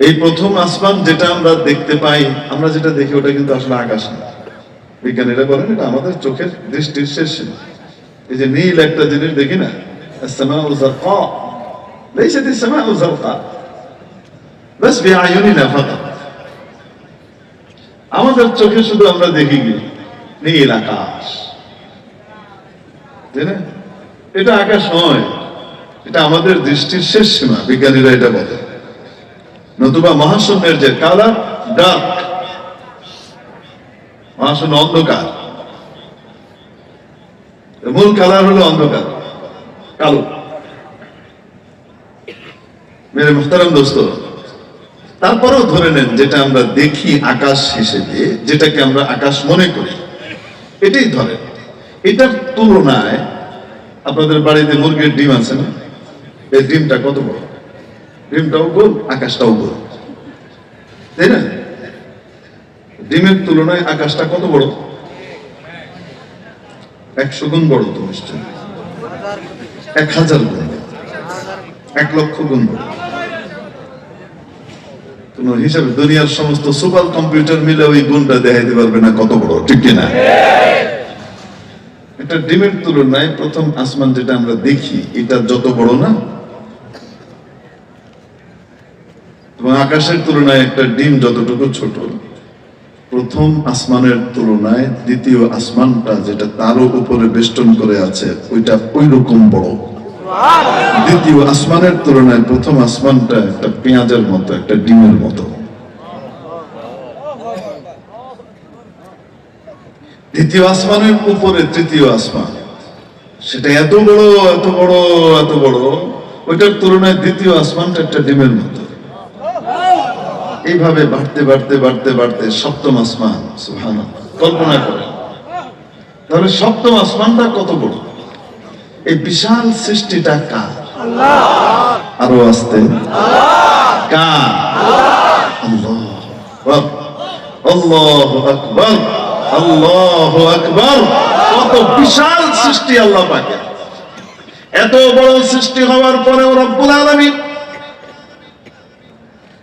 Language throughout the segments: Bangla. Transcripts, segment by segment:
এই প্রথম আসমান যেটা আমরা দেখতে পাই, আমরা যেটা দেখি ওটা কিন্তু আসলে আকাশ না। বিজ্ঞানীরা বলেন এটা আমাদের চোখের দৃষ্টির শেষ এই যে নীল একটা জিনিস দেখি না আমাদের চোখে শুধু আমরা দেখি গিয়ে নীল আকাশ। এটা আকাশ নয়, এটা আমাদের দৃষ্টির শেষ সীমা, বিজ্ঞানীরা এটা বলে নতুবা মহাশূন্যের যে কালার ডার্ক মহাশূন্য অন্ধকার। মূল কালার হলো অন্ধকার, কালো। মেরে মুখতারাম দোস্ত, তারপরেও ধরে নেন যেটা আমরা দেখি আকাশ হিসেবে, যেটাকে আমরা আকাশ মনে করি, এটাই ধরেন। এটার তুলনায় আপনাদের বাড়িতে মুরগির ডিম আছে না? এই ডিমটা কত বড়? ডিমটাও গোল আকাশটাও গোল তাই না? ডিমের তুলনায় আকাশটা কত বড়? একশো গুণ বড় তো নিশ্চয় এক হাজার গুণ এক লক্ষ গুণ বড়। কোন হিসাবে দুনিয়ার সমস্ত সুপার কম্পিউটার মিলে ওই গুণটা দেখাইতে পারবে না কত বড়, ঠিক কিনা? এটা ডিমের তুলনায় প্রথম আসমান যেটা আমরা দেখি, এটা যত বড় না এবং আকাশের তুলনায় একটা ডিম যতটুকু ছোট, প্রথম আসমানের তুলনায় দ্বিতীয় আসমানটা যেটা তারও উপরে বেষ্টন করে আছে, ওইটা ওই রকম বড়। দ্বিতীয় আসমানের তুলনায় প্রথম আসমানটা একটা পেঁয়াজের মতো, একটা ডিমের মতো। দ্বিতীয় আসমানের উপরে তৃতীয় আসমান। সেটা এত বড় এত বড় এত বড়, ওইটার তুলনায় দ্বিতীয় আসমানটা একটা ডিমের মতো। এইভাবে বাড়তে বাড়তে বাড়তে বাড়তে সপ্তম আসমান সুবহানাল্লাহ। কল্পনা করেন। তাহলে সপ্তম আসমানটা কত বড়? এই বিশাল সৃষ্টিটা কার? আরও আসতে। কার? আল্লাহ। আল্লাহ। আকবর। আল্লাহ আকবর। কত বিশাল সৃষ্টি আল্লাহ পাকে এত বড় সৃষ্টি হওয়ার পরেও রব্বুল আলামিন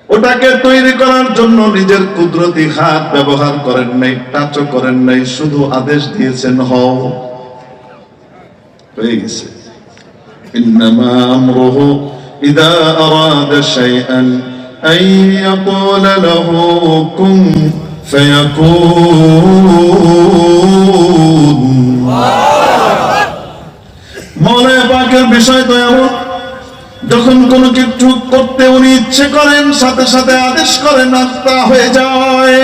ওটাকে তৈরি করার জন্য নিজের কুদরতি হাত ব্যবহার করেন নাই টাচও করেন নাই শুধু আদেশ দিয়েছেন হও হয়ে গেছে إنما أمره إذا أراد شيئا أن يقول له كن فيكون মৌলায় পাকের বিষয় তো এমন যখন কোনো কিছু করতে উনি ইচ্ছে করেন, সাথে সাথে আদেশ করেন তা হয়ে যায়।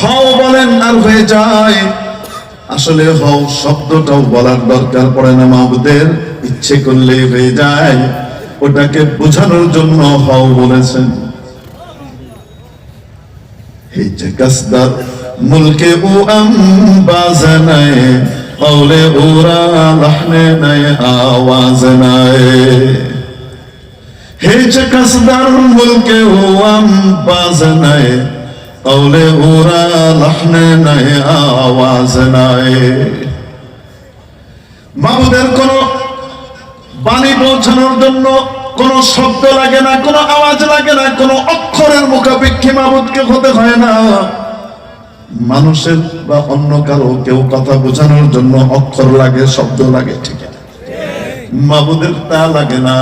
হও বলেন, আর হয়ে যায়। আসলে হও শব্দটাও বলার দরকার পড়ে না, মাহবুদের। ইচ্ছে করলে হয়ে যায়। ওটাকে বোঝানোর জন্য হও বলেছেন। যে কাসদার মুলকে ও আম্বাজানায় قول اورا لحن نئے آواز نائے ہیچ کس در ملک ہوام باز نئے قول اورا لحن نئے آواز نئے মাবুদের কোন বাণী পৌঁছানোর জন্য কোনো শব্দ লাগে না কোনো আওয়াজ লাগে না কোনো অক্ষরের মুখাপেক্ষী মাবুদকে হতে হয় না মানুষের বা অন্য কারও কেউ কথা বোঝানোর জন্য অক্ষর লাগে, শব্দ লাগে, ঠিক মাবুদের তা লাগে না।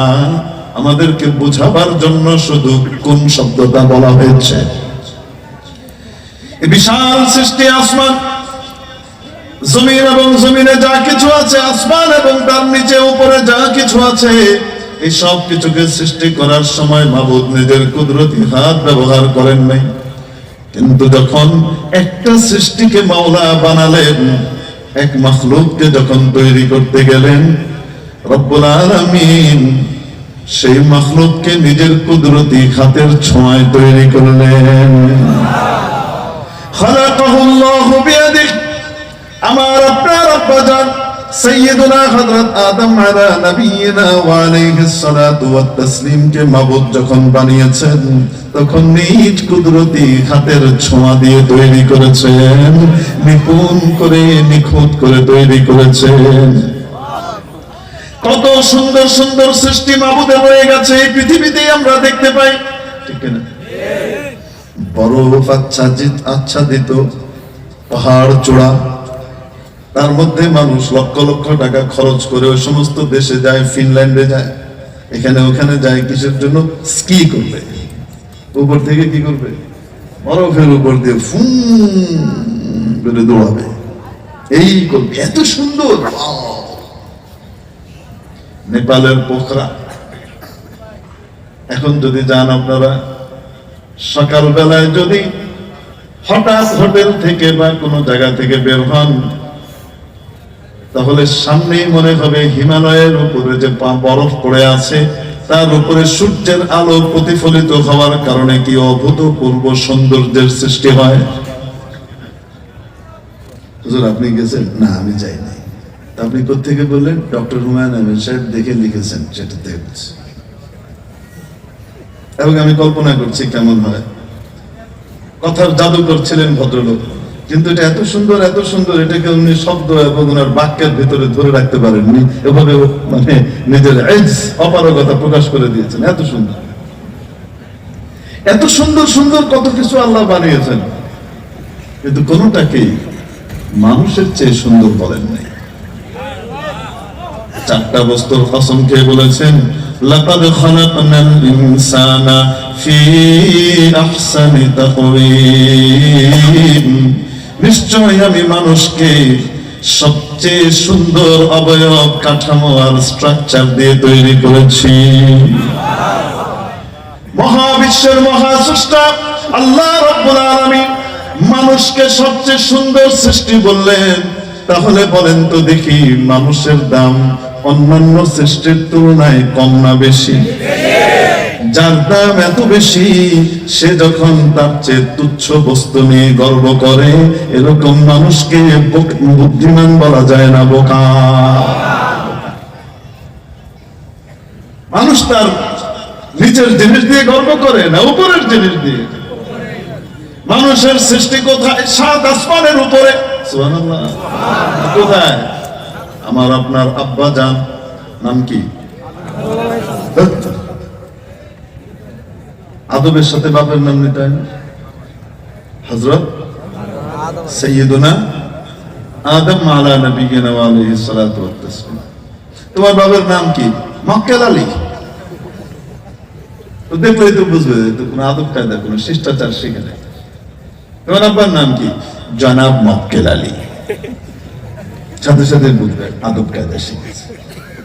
আমাদেরকে বোঝাবার জন্য শুধু কোন শব্দটা বলা হয়েছে? বিশাল সৃষ্টি আসমান। জমিন এবং জমিনে যা কিছু আছে, আসমান এবং তার নিচে, উপরে যা কিছু আছে, এই সব কিছুকে সৃষ্টি করার সময় মাবুদ নিজের কুদরতি হাত ব্যবহার করেন নাই। কিন্তু যখন একটা সৃষ্টিকে মাওলা বানালেন, এক মখলুককে যখন তৈরি করতে গেলেন, রব্বুল আলামিন সেই মখলুককে নিজের কুদরতি হাতের ছোঁয়ায় তৈরি করলেন। খালাকাহুল্লাহু বিয়াদিহি, আমার আপনার আব্বাজান সৈয়দুনা হযরত আদম আলা নবিয়িনা ওয়া আলাইহিস সালাতু ওয়াত তাসলিম কে মাবুদ যখন বানিয়েছেন, তখন নিজ কুদরতি হাতের ছোঁয়া দিয়ে তৈরি করেছেন, নিপুণ করে, নিখুঁত করে তৈরি করেছেন। কত সুন্দর সুন্দর সৃষ্টি মাবুদে রয়ে গেছে এই পৃথিবীতেই আমরা দেখতে পাই। ঠিক না বরফ আচ্ছাদিত আচ্ছাদিত পাহাড় চূড়া তার মধ্যে মানুষ লক্ষ লক্ষ টাকা খরচ করে ওই সমস্ত দেশে যায়, ফিনল্যান্ডে যায়, এখানে ওখানে যায়, কিসের জন্য? স্কি করবে। উপর থেকে কি করবে? বরফের উপর দিয়ে ফুম করে দৌড়াবে। এই করবে। এত সুন্দর! নেপালের পোখরা। এখন যদি যান আপনারা, সকালবেলায় যদি হঠাৎ হোটেল থেকে বা কোনো জায়গা থেকে বের হন তাহলে সামনেই মনে হবে হিমালয়ের উপরে যে বরফ পড়ে আছে, তার উপরে সূর্যের আলো প্রতিফলিত হওয়ার কারণে কি অভূতপূর্ব সৌন্দর্যের সৃষ্টি হয়? আপনি গেছেন? না, আমি যাইনি। আপনি কোথেকে বললেন? ডক্টর হুমায়ুন আহমেদ সাহেব দেখে লিখেছেন সেটা দেখছি এবং আমি কল্পনা করছি কেমন হয়। কথার জাদুকর ছিলেন ভদ্রলোক। কিন্তু এটা এত সুন্দর এত সুন্দর, এটাকে উনি শব্দ এবং ওনার বাক্যের ভিতরে ধরে রাখতে পারেননি। এভাবে মানে নিজের এজ অপারগতা প্রকাশ করে দিয়েছেন। এত সুন্দর। এত সুন্দর সুন্দর কত কিছু আল্লাহ বানিয়েছেন। কিন্তু কোনোটাকেই মানুষের চেয়ে সুন্দর বলেন নাই। চারটা বস্তুর কসম খেয়ে বলেছেন? লাকাদ খালাকনাল ইনসানা ফি আহসানি তাকওয়িম। নিশ্চয় আমি মানুষকে সবচেয়ে সুন্দর অবয়ব কাঠামো আর স্ট্রাকচার দিয়ে তৈরি করেছি। মহাবিশ্বের মহাসৃষ্টা, আল্লাহ রাব্বুল আলামিন মানুষকে সবচেয়ে সুন্দর সৃষ্টি বললেন। তাহলে বলেন তো দেখি মানুষের দাম অন্যান্য সৃষ্টির তুলনায় কম না বেশি? দাম এত বেশি, সে যখন তার চেয়ে তুচ্ছ বস্তু নিয়ে গর্ব করে, এরকম মানুষকে বুদ্ধিমান বলা যায় না, বোকা। মানুষ তার নিচের জিনিস দিয়ে গর্ব করে না, উপরের জিনিস দিয়ে। মানুষের সৃষ্টি কোথায়? সাত আসমানের উপরে। কোথায়? আমার আপনার আব্বা জান নাম কি? আদবের সাথে বাপের নাম নিতে হয় হজরত সৈয়দুনা আদম আলা নবীনা আলাইহিস সালাতু ওয়াত তাসলিম। তোমার বাবার নাম কি? মক্কেল আলী। তো বুঝবে তো কোনো আদব কায়দা, কোনো শিষ্টাচার শিখে নেই তোমার আব্বার নাম কি? জনাব মক্কেল আলী। সাথে সাথে বুঝবে, আদব কায়দা শিখেছে।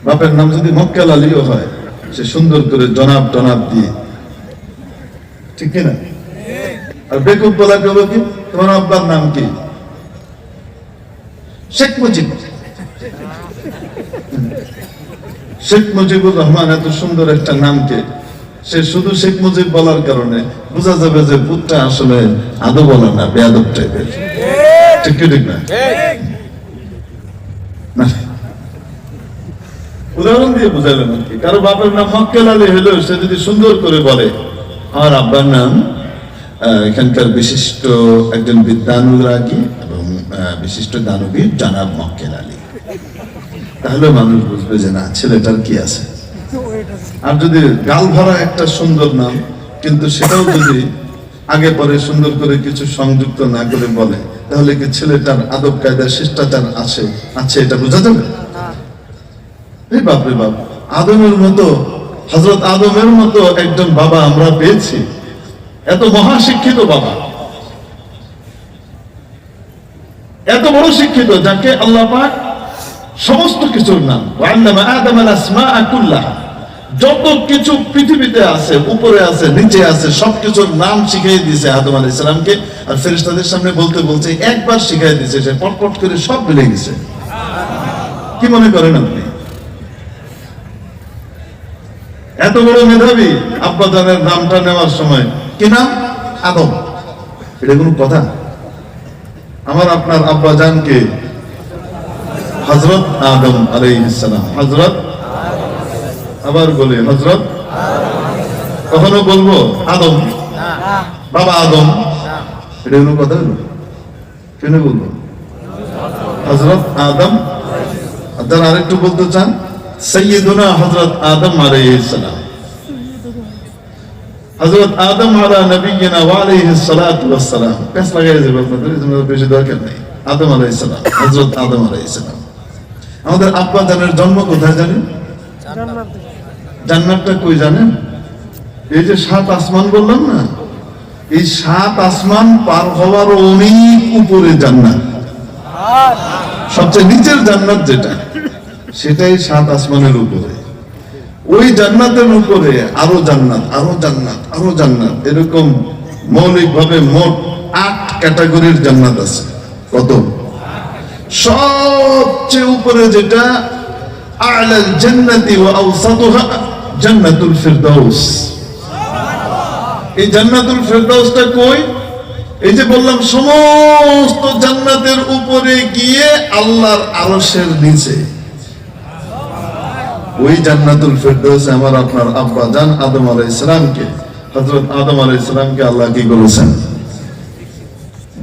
বাপের নাম যদি মক্কেল আলীও হয়, সে সুন্দর করে জনাব টনাব দিয়ে ঠিক কিনা? আর বেকুব বলা কেউ কি? তোমার আব্বার নাম কি? শেখ মুজিব শেখ মুজিবুর রহমান এত সুন্দর একটা নামকে সে শুধু শেখ মুজিব বলার কারণে বোঝা যাবে যে পুতটা আসলে আদৌ বলে না, বেয়াদব টাইপের। ঠিক ঠিক না। উদাহরণ দিয়ে বুঝালেন কি। কারও বাপের নাম মক্কেল আলী হলেও সে যদি সুন্দর করে বলে আমার আব্বার নাম এখানকার বিশিষ্ট একজন বিদ্যানুরাগী এবং বিশিষ্ট দানবীর জানাব মক্কেল আলী। তাহলে মানুষ বুঝবে যে না, ছেলেটার কি আছে? আর যদি গাল ভরা একটা সুন্দর নাম, কিন্তু সেটাও যদি আগে পরে সুন্দর করে কিছু সংযুক্ত না করে বলে, তাহলে কি ছেলেটার আদব কায়দা শিষ্টাচার আছে? আছে, এটা বোঝা যাবে? বাপরে বাপ, আদমের মতো হজরত আদমের মতো একজন বাবা আমরা পেয়েছি। এত মহাশিক্ষিত বাবা। এত বড় শিক্ষিত যাকে আল্লাহ পাক সমস্ত কিছুর নাম। আল যত কিছু পৃথিবীতে আছে, উপরে আছে, নিচে আছে, সবকিছুর নাম শিখিয়ে দিয়েছে আদম আলাইহিস সালামকে। আর ফেরেশতাদের সামনে বলতে বলছে, একবার শিখিয়ে দিয়েছে, সে পটপট করে সব মিলে গেছে কি মনে করেন আপনি? এত বড় মেধাবী? আব্বাজানের নামটা নেওয়ার সময়। কি নাম? আদম। এটা কোনো কথা? আমার আপনার আব্বাজানকে হজরত আদম আলাইহিসসালাম হজরত আবার বলে হজরত কখনো বলব, আদম? বাবা আদম? এটা কোনো কথা কেন বলব? হজরত আদম? আপনারা আরেকটু বলতে চান? সৈয়দুনা হযরত আদম আলাইহিস সালাম। হযরত আদম আলা নবিয়িনা ওয়া আলাইহিস সালাতু ওয়াস সালাম। পেছ লাগাই যাবে আপনাদের, এই জন্য বেশি দরকার নেই। আদম আলাইহিস সালাম, হযরত আদম আলাইহিস সালাম। আমাদের আব্বা জানের জন্ম কোথায় জানেন? জান্নাতটা কই জানেন? এই যে সাত আসমান বললাম না, এই সাত আসমান পার হওয়ার অনেক উপরে জান্নাত। সবচেয়ে নিচের জান্নাত যেটা। সেটাই সাত আসমানের উপরে। ওই জান্নাতের উপরে আরও জান্নাত আরও জান্নাত আরও জান্নাত। এরকম মৌলিক ভাবে মোট আট ক্যাটাগরির জান্নাত আছে। কত সবচেয়ে উপরে যেটা, আলাল জান্নাতি ওয়া আওসাতুহা জান্নাতুল ফিরদাউস। এই জান্নাতুল ফেরদাউসটা কই? এই যে বললাম, সমস্ত জান্নাতের উপরে গিয়ে আল্লাহর আরশের নিচে। ওই জান্নাতুল ফেরদাউস আমার আপনার আব্বা জান আদম আলাইহিস সালামকে, হযরত আদম আলাইহিস সালামকে আল্লাহ কি করেছেন?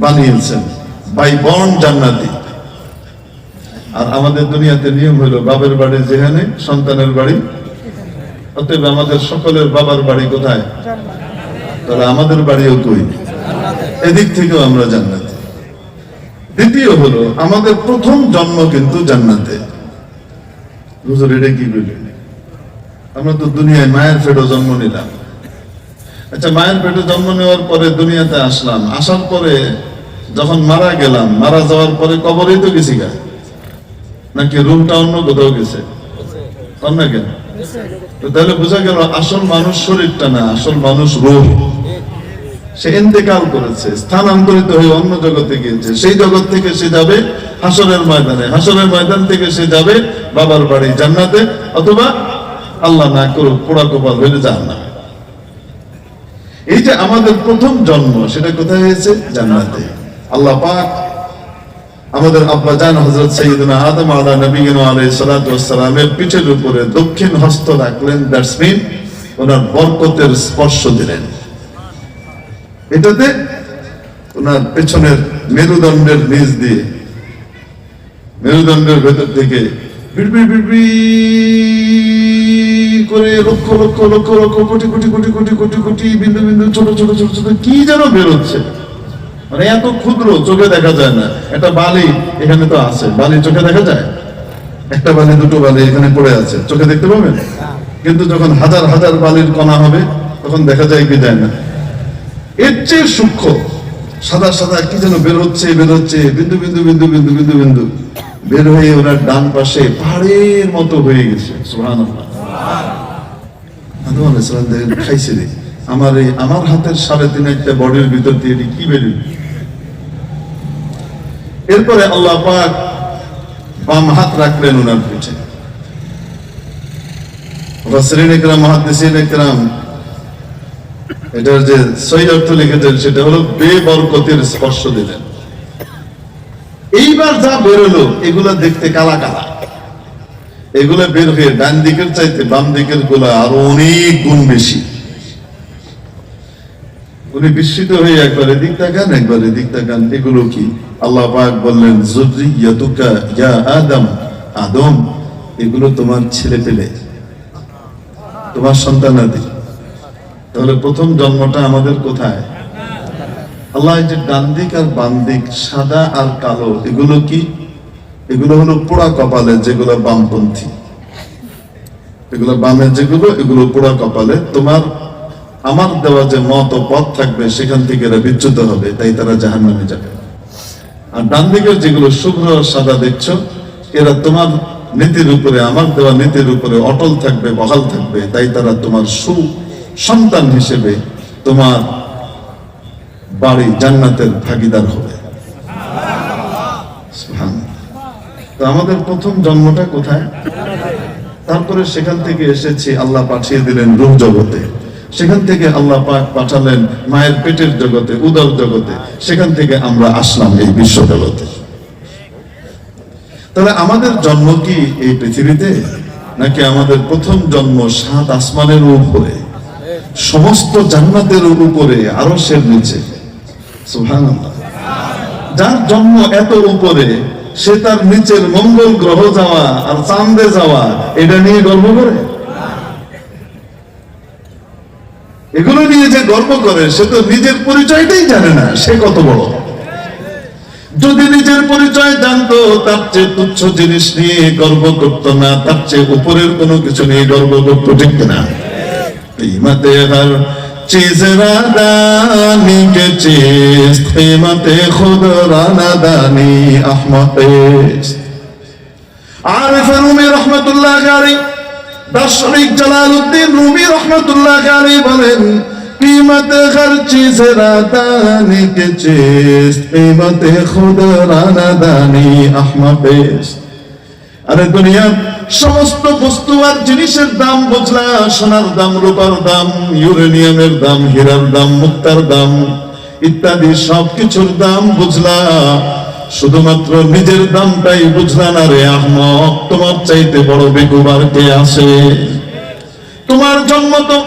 বানিয়েছেন। বাই বর্ন জান্নাতি। আর আমাদের দুনিয়াতে নিয়ম হলো বাবার বাড়ি যেখানে, সন্তানের বাড়ি। অতএব আমাদের সকলের বাবার বাড়ি কোথায়? তাহলে আমাদের বাড়িও কই এদিক থেকেও আমরা জান্নাতে। দ্বিতীয় হলো, আমাদের প্রথম জন্ম কিন্তু জান্নাতে। হুজুর, এটা কি আমরা তো দুনিয়ায় মায়ের পেটে জন্ম নিলাম। আচ্ছা মায়ের পেটে জন্ম নেওয়ার পরে দুনিয়াতে আসলাম। আসার পরে যখন মারা গেলাম, মারা যাওয়ার পরে কবরেই তো গেছি গা। নাকি রুমটা অন্য কোথাও গেছে? অন্য কেন? তাহলে বোঝা গেল, আসল মানুষ শরীরটা না, আসল মানুষ রূপ সে করেছে, স্থানান্তরিত হয়ে অন্য জগতে গিয়েছে। সেই জগৎ থেকে সে যাবে হাসরের ময়দানে। হাসরের ময়দান থেকে সে যাবে বাবার বাড়ি জান্নাতে, অথবা আল্লাহ না করুক পোড়া কপাল হয়ে জাহান্নামে। এই যে আমাদের প্রথম জন্ম, সেটা কোথায় হয়েছে? জান্নাতে। আল্লাহ পাক আমাদের আব্বা জান হযরত সাইয়্যিদনা আদম আলা নবিয়িনা আলাইহিস সালাতু ওয়াস সালামের পিঠের উপরে দক্ষিণ হস্ত রাখলেন দ্যাটস মিন ওনার বরকতের স্পর্শ দিলেন। এটাতে ওনার পেছনের মেরুদণ্ডের নিচ দিয়ে মেরুদণ্ডের ভেতর থেকে করে লক্ষ লক্ষ লক্ষ লক্ষ, কোটি কোটি কোটি কোটি কোটি কোটি, বিন্দু বিন্দু, ছোট ছোট ছোট ছোট, কি যেন বেরোচ্ছে। মানে এত ক্ষুদ্র, চোখে দেখা যায় না। একটা বালি এখানে তো আছে। বালি চোখে দেখা যায়? একটা বালি, দুটো বালি এখানে পড়ে আছে। চোখে দেখতে পাবেন? কিন্তু যখন হাজার হাজার বালির কণা হবে, তখন দেখা যায় কি যায় না। এর চেয়ে সূক্ষ্ম, সাদা সাদা, কি যেন বেরোচ্ছে বেরোচ্ছে, বিন্দু বিন্দু বিন্দু বিন্দু বিন্দু বিন্দু। বের হয়ে ওনার ডান পাশে পাহাড়ের মতো হয়ে গেছে। খাইছে রে। আমার এই আমার হাতের সাড়ে তিন একটা বডির ভিতর দিয়ে কি এরপরে আল্লাহ পাক বাম হাত রাখলেন ওনার পিঠে। এটার যে সই অর্থ লিখেছেন, সেটা হলো বেবরকতের স্পর্শ দিলেন। এইবার যা বেরোলো, এগুলো দেখতে কালা কালা। এগুলো বের হয়ে ডান দিকের চাইতে বাম দিকেরগুলা আরও অনেক গুণ বেশি। উনি বিস্মিত হয়ে একবার এদিক তাকান, একবার এদিক তাকান, এগুলো কি? আল্লাহ পাক বললেন, জুররিয়াতুকা ইয়া আদম আদম, এগুলো তোমার ছেলে পেলে, তোমার সন্তানাদি তাহলে প্রথম জন্মটা আমাদের কোথায়? আল্লাহ যে ডান দিক আর বাম দিক সাদা আর কালো, এগুলো কি? এগুলো হলো পোড়া কপালে যেগুলো বামপন্থী। এগুলো বামের যেগুলো, এগুলো পোড়া কপালে। তোমার, আমার দেওয়া যে মত ও পথ থাকবে, সেখান থেকে এরা বিচ্যুত হবে, তাই তারা জাহান নামে যাবে। আর ডান দিকের যেগুলো শুভ্র সাদা দেখছ, এরা তোমার নীতির উপরে, আমার দেওয়া নীতির উপরে অটল থাকবে, বহাল থাকবে, তাই তারা তোমার সু সন্তান হিসেবে তোমার বাড়ি জান্নাতের ভাগিদার হবে। তো আমাদের প্রথম জন্মটা কোথায়? তারপরে সেখান থেকে এসেছি, আল্লাহ পাঠিয়ে দিলেন রূপ জগতে। সেখান থেকে আল্লাহ পাক পাঠালেন মায়ের পেটের জগতে, উদর জগতে। সেখান থেকে আমরা আসলাম এই বিশ্ব জগতে তাহলে আমাদের জন্ম কি এই পৃথিবীতে? নাকি আমাদের প্রথম জন্ম সাত আসমানের উপরে? সমস্ত জান্নাতের উপরে আরও সে নিচে। যার জন্ম এত উপরে, সে তার নিচের মঙ্গল গ্রহ যাওয়া আর চাঁদে যাওয়া, এটা নিয়ে গর্ব করে? এগুলো নিয়ে যে গর্ব করে, সে তো নিজের পরিচয়টাই জানে না, সে কত বড়। যদি নিজের পরিচয় জানতো, তার চেয়ে তুচ্ছ জিনিস নিয়ে গর্ব করতো না, তার চেয়ে উপরের কোনো কিছু নিয়ে গর্ব করতো ঠিক না چیزرادانی کے چیز قیمت خود راندانی احمد است عارف رومی رحمت اللہ علی دشرق جلال الدین رومی رحمت اللہ علی بلن قیمت ہر چیز رادانی کے چیز قیمت خود راندانی احمد است ارے دنیا সমস্ত বস্তু আর জিনিসের দাম বুঝলা সোনার দাম, রূপার দাম, ইউরেনিয়ামের দাম, হীরার দাম, মুক্তার দাম ইত্যাদি সবকিছুর দাম বুঝলা শুধুমাত্র নিজের দামটাই বুঝলা না রে আহমদ তোমার চাইতে বড় বেকুবার কে আছে? তোমার জন্ম তো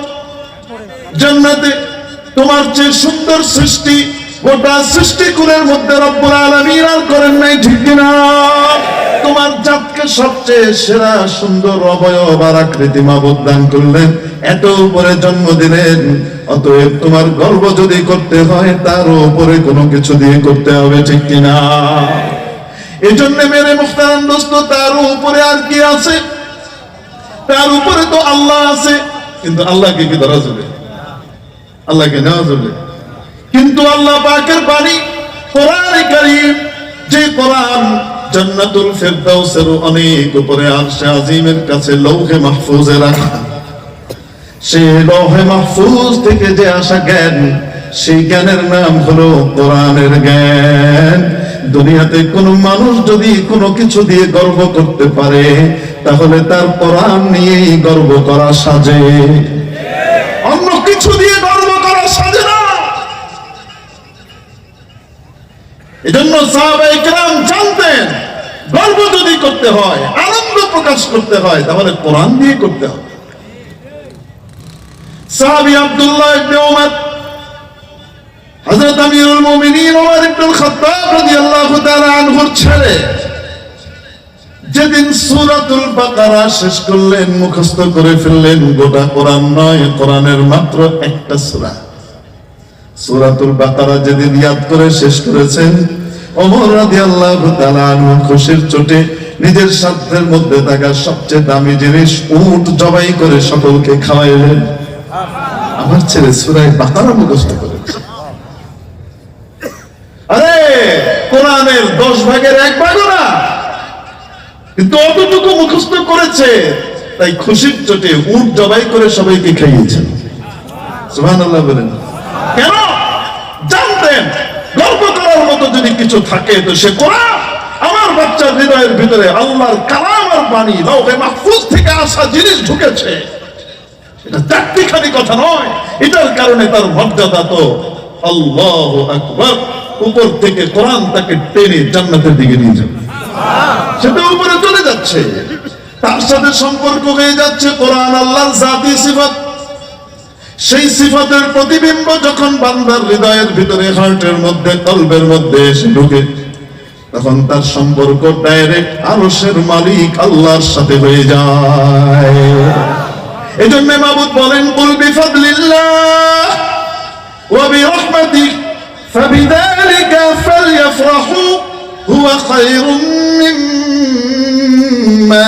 জান্নাতে, তোমার চেয়ে সুন্দর সৃষ্টি গোটা সৃষ্টিকুলের মধ্যে রব্বুল আলামিন আর করেন নাই, ঠিক কিনা? তোমার জাতকে সবচেয়ে সেরা, সুন্দর, অবয়ব আর আকৃতি মাবুদ দান করলেন। এত উপরে জন্ম দিলেন, অতএব তোমার গর্ব যদি করতে হয়, তার উপরে কোনো কিছু দিয়ে করতে হবে, ঠিক কিনা? এই জন্য মেরে মুখতারাম দোস্ত, তার উপরে আর কি আছে? তার উপরে তো আল্লাহ আছে, কিন্তু আল্লাহকে কি ধরা যাবে? আল্লাহকে নেওয়া যাবে? কিন্তু আল্লাহ পাকের বাণী কোরআন কারীম যে কোরআন জান্নাতুল ফেরদাউসের অনেক উপরে আরশে আজিমের কাছে লৌহে মাহফুজে রাখা সেই লৌহে মাহফুজ থেকে যে আসা জ্ঞান, সেই জ্ঞানের নাম হলো কোরআনের জ্ঞান। দুনিয়াতে কোনো মানুষ যদি কোনো কিছু দিয়ে গর্ব করতে পারে, তাহলে তার কোরআন নিয়েই গর্ব করা সাজে। অন্য কিছু দিয়ে গর্ব করা সাজে না। এজন্য সাহাবাই কেরাম জানতেন গর্ব যদি করতে হয়, আনন্দ প্রকাশ করতে হয়, তাহলে কোরআন দিয়ে করতে হবে। সাহাবি আব্দুল্লাহ ইবনে ওমর হযরত আমিরুল মুমিনিন ওমর ইবনে খাত্তাব রাদিয়াল্লাহু তাআলা আনহুর ছেলে, যেদিন সূরাতুল বাকারা শেষ করলেন, মুখস্থ করে ফেললেন, গোটা কোরআন নয়, কোরআনের মাত্র একটা সূরা। সূরাতুল বাকারা যেদিন ইয়াদ করে শেষ করেছেন ওমর রাদিয়াল্লাহু তাআলা আনহু খুশির চোটে নিজের সাধ্যের মধ্যে থাকা সবচেয়ে দামি জিনিস উট জবাই করে সকলকে খাওয়াইলেন। আমার ছেলে সূরায় বাকারা মুখস্থ করেছে আরে কোরআনের দশ ভাগের এক ভাগও না। কিন্তু অতটুকু মুখস্থ করেছে। তাই খুশির চোটে উট জবাই করে সবাইকে খাইয়েছেন সুবহানাল্লাহ বলেন। কেন? জানতেন। মতো যদি কিছু থাকে, তো সে কোরআন আমার বাচ্চার হৃদয়ের ভিতরে আল্লাহর কালাম আর বাণী লৌহে মাহফুজ থেকে আসা জিনিস ঢুকেছে। তার আল্লাহ তাকে দিকে নিয়ে সেটা উপরে চলে যাচ্ছে। তার সাথে সম্পর্ক হয়ে যাচ্ছে কোরআন, আল্লাহর জাতি, সিফাত। সেই সিফাতের প্রতিবিম্ব যখন বান্দার হৃদয়ের ভিতরে হার্টের মধ্যে, কলবের মধ্যে এসে ঢুকে, তখন তার সম্পর্ক ডাইরেক্ট আরশের মালিক আল্লাহর সাথে হয়ে যায়। এই জন্য মাবুদ বলেন, কুল বিফাদলিল্লাহ ওয়া বিরহমাতিহি ফাবিযালিকা ফালইফরাহু, হুয়া খায়রুম মিম্মা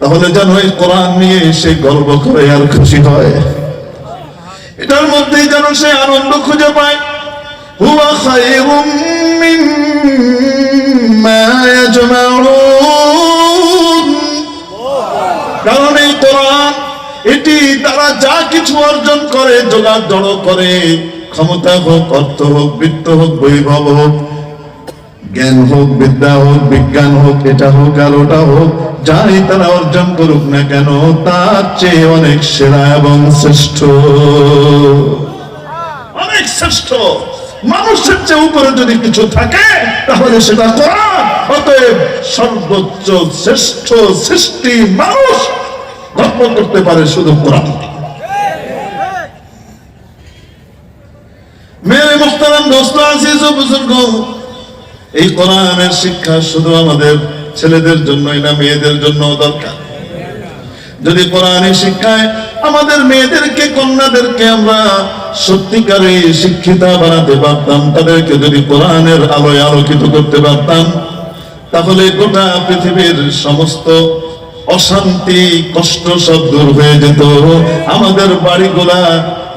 তাহলে যেন এই কোরআন নিয়ে সে গর্ব করে আর খুশি হয়। এটার মধ্যেই যেন সে আনন্দ খুঁজে পায়। হুয়া খায়রুম মিম্মা ইয়াজমাউন। কারণ এই কোরআন, এটি তারা যা কিছু অর্জন করে জোগাড় জড়ো করে, ক্ষমতা হোক, অর্থ হোক, বৃত্ত হোক, বৈভব হোক জ্ঞান হোক, বিদ্যা হোক, বিজ্ঞান হোক, এটা হোক আর ওটা হোক, যাই তারা অর্জন করুক না কেন, তার চেয়ে অনেক সেরা এবং শ্রেষ্ঠ। অনেক শ্রেষ্ঠ। মানুষের চেয়ে উপরে যদি কিছু থাকে, তাহলে সেটা কোরআন। অতএব সর্বোচ্চ শ্রেষ্ঠ সৃষ্টি মানুষ গর্ব করতে পারে শুধু কোরআন। মেরে মুখতারাম দোস্ত ও বুজুর্গ এই কোরআনের শিক্ষা শুধু আমাদের ছেলেদের জন্যই না, মেয়েদের জন্য দরকার। যদি কোরআনের শিক্ষায় আমাদের মেয়েদেরকে, কন্যাদেরকে আমরা সত্যিকারে শিক্ষিতা বানাতে পারতাম, তাদেরকে যদি কোরআনের আলোয় আলোকিত করতে পারতাম, তাহলে গোটা পৃথিবীর সমস্ত অশান্তি, কষ্ট সব দূর হয়ে যেত। আমাদের বাড়িগুলা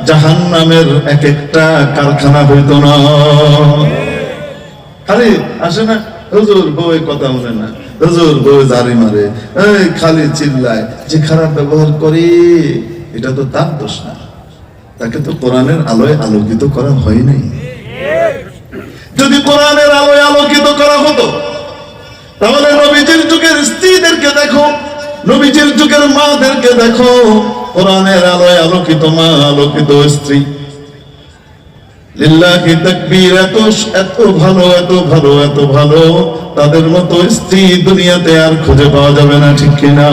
জাহান নামের এক একটা কারখানা হইতো না। খালি আসে না। হুজুর বউ কথা বলে না। হুজুর বউ জারি মারে। খালি চিল্লায় যে খারাপ ব্যবহার করে, এটা তো তার দোষ না। তাকে তো কোরআনের আলোয় আলোকিত করা হয় নাই। যদি কোরআনের আলোয় আলোকিত করা হতো, তাহলে নবীজির যুগের স্ত্রীদেরকে দেখো, নবীজির যুগের মাদেরকে দেখো, কোরআনের আলোয় আলোকিত মা, আলোকিত স্ত্রী। লিল্লাহি তাকবীর, এত এত ভালো এত ভালো এত ভালো। তাদের মতো স্ত্রী দুনিয়াতে আর খুঁজে পাওয়া যাবে না, ঠিক কিনা?